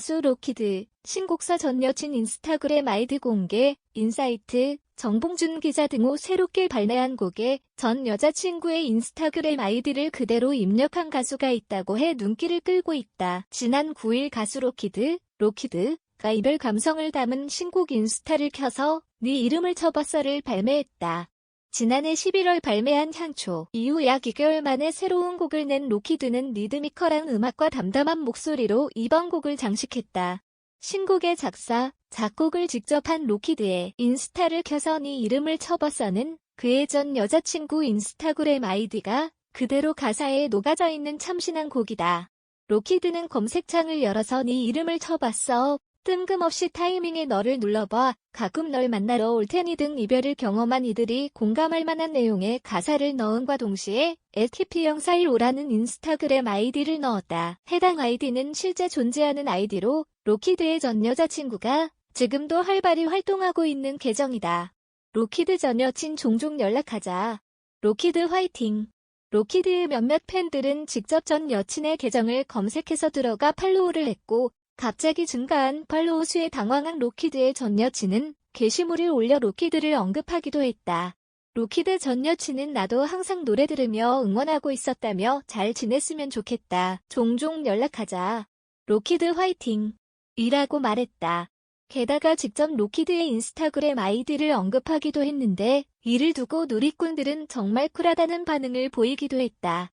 가수 로키드, 신곡사 전 여친 인스타그램 아이디 공개, 인사이트, 정봉준 기자 등호 새롭게 발매한 곡에 전 여자친구의 인스타그램 아이디를 그대로 입력한 가수가 있다고 해 눈길을 끌고 있다. 지난 9일 가수 로키드, 로키드가 이별 감성을 담은 신곡 인스타를 켜서 네 이름을 쳐봤어를 발매했다. 지난해 11월 발매한 향초 이후 약 2개월 만에 새로운 곡을 낸 로키드는 리드미컬한 음악과 담담한 목소리로 이번 곡을 장식했다. 신곡의 작사, 작곡을 직접 한 로키드의 인스타를 켜서 네 이름을 쳐봤어는 그의 전 여자친구 인스타그램 아이디가 그대로 가사에 녹아져 있는 참신한 곡이다. 로키드는 검색창을 열어서 네 이름을 쳐봤어. 뜬금없이 타이밍에 너를 눌러봐. 가끔 널 만나러 올 테니 등 이별을 경험한 이들이 공감할 만한 내용의 가사를 넣은과 동시에 STP0415라는 인스타그램 아이디를 넣었다. 해당 아이디는 실제 존재하는 아이디로 로키드의 전 여자친구가 지금도 활발히 활동하고 있는 계정이다. 로키드 전 여친 종종 연락하자. 로키드 화이팅. 로키드의 몇몇 팬들은 직접 전 여친의 계정을 검색해서 들어가 팔로우를 했고 갑자기 증가한 팔로우 수에 당황한 로키드의 전 여친은 게시물을 올려 로키드를 언급하기도 했다. 로키드 전 여친은 나도 항상 노래 들으며 응원하고 있었다며 잘 지냈으면 좋겠다. 종종 연락하자. 로키드 화이팅! 이라고 말했다. 게다가 직접 로키드의 인스타그램 아이디를 언급하기도 했는데 이를 두고 누리꾼들은 정말 쿨하다는 반응을 보이기도 했다.